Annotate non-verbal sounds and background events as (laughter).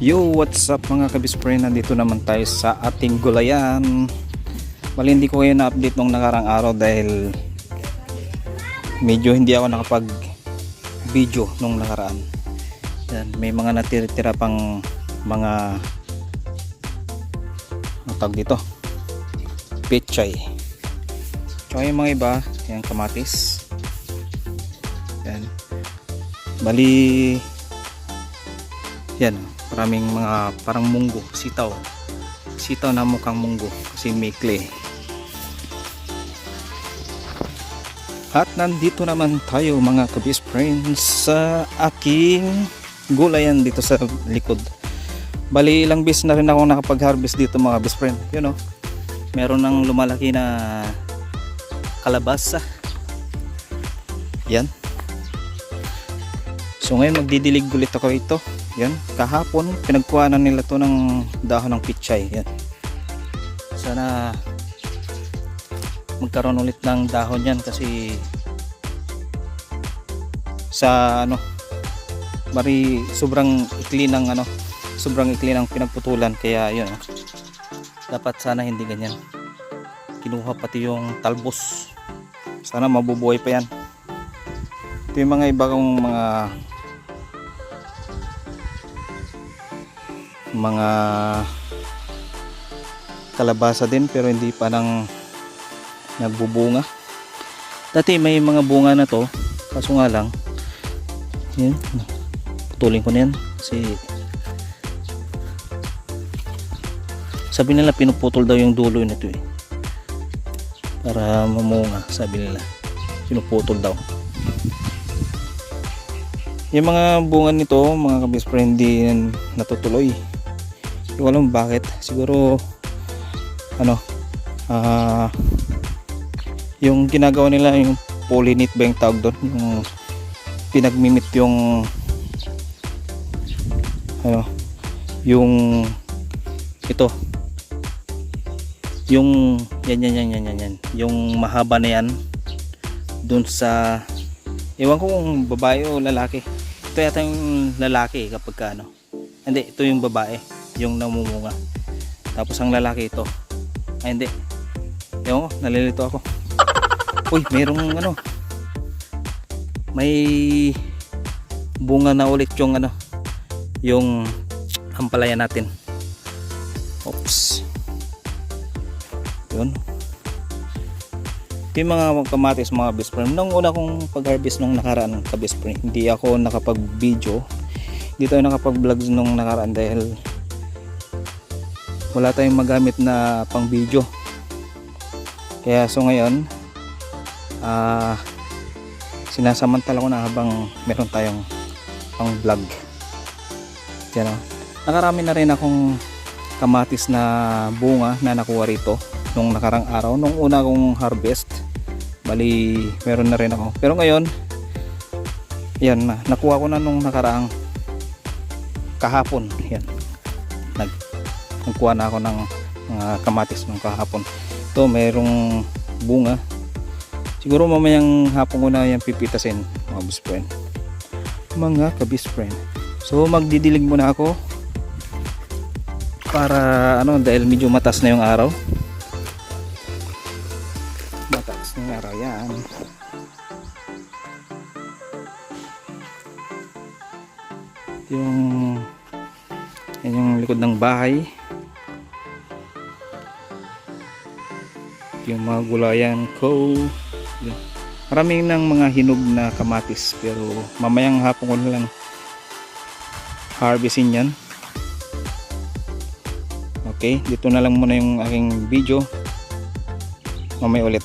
Yo, what's up mga kabispre? Nandito naman tayo sa ating gulayan. Bali hindi ko kayo na-update nung nakarang araw dahil medyo hindi ako nakapag video nung nakaraan. Yan, may mga natitira pang mga tawag dito pechay. Tsaka yung mga iba, yan kamatis. Yan. Bali yan, maraming mga parang munggo, sitaw. Sitaw na mukhang munggo kasi may clay. At nandito naman tayo mga kabis friends sa aking gulayan dito sa likod. Bali ilang bis na rin ako nakapag-harvest dito mga best friend. You know, meron ng lumalaki na kalabasa. Yan. So ngayon magdidilig ulit ako ito. Yan, kahapon pinagkuhanan nila to ng dahon ng pichay. Yan. Sana magkaroon ulit ng dahon yan kasi sa ano bari sobrang ikli ng ano sobrang ikli ng pinagputulan kaya yun oh. dapat sana hindi ganyan kinuha pati yung talbos sana mabubuhay pa yan ito yung mga iba kong mga mga kalabasa din pero hindi pa nang nagbubunga. Dati may mga bunga na to kaso nga lang yun putulin ko na yan kasi sabi nila pinuputol daw yung dulo nito eh para mamunga sabi nila. Pinuputol daw. Yung mga bunga nito mga kabis friend hindi natutuloy ko alam bakit. Siguro ano ah yung ginagawa nila yung pollinate ba yung tawag doon? Yung pinagmimit yung ano yung ito. Yung yan yan yan yan yan, yan. yung mahaba na yan. Dun sa ewan ko kung babae o lalaki. Ito yata yung lalaki kapag ka ano. Hindi ito yung babae yung namumunga. Tapos ang lalaki ito. Ay hindi. Ewan ko nalilito ako. (laughs) Uy merong ano. May bunga na ulit yung ano yung ampalaya natin. Oops. Yun. Yung mga kamatis mga best friend. Nung una kong pag harvest nung nakaraan ka best friend hindi ako nakapag video hindi tayo nakapag vlogs nung nakaraan dahil wala tayong magamit na pang video. Kaya so ngayon ah sinasamantala ko na habang meron tayong pang vlog. Yan o. Nakarami na rin akong kamatis na bunga na nakuha rito nung nakarang araw nung una kong harvest. Bali meron na rin ako. Pero ngayon yan na nakuha ko na nung nakaraang kahapon. Yan nagkuha na ako ng mga kamatis nung kahapon. Ito mayroong bunga. Siguro mamayang hapon ko na yan pipitasin mga best friend. Mga kabis friend. So magdidilig muna ako para ano dahil medyo matas na yung araw. Matas na yung araw yan. Yung yung likod ng bahay yung mga gulayan ko maraming ng mga hinog na kamatis pero mamayang hapon ko lang harvestin yan. Okay dito na lang muna yung aking video. Mamaya ulit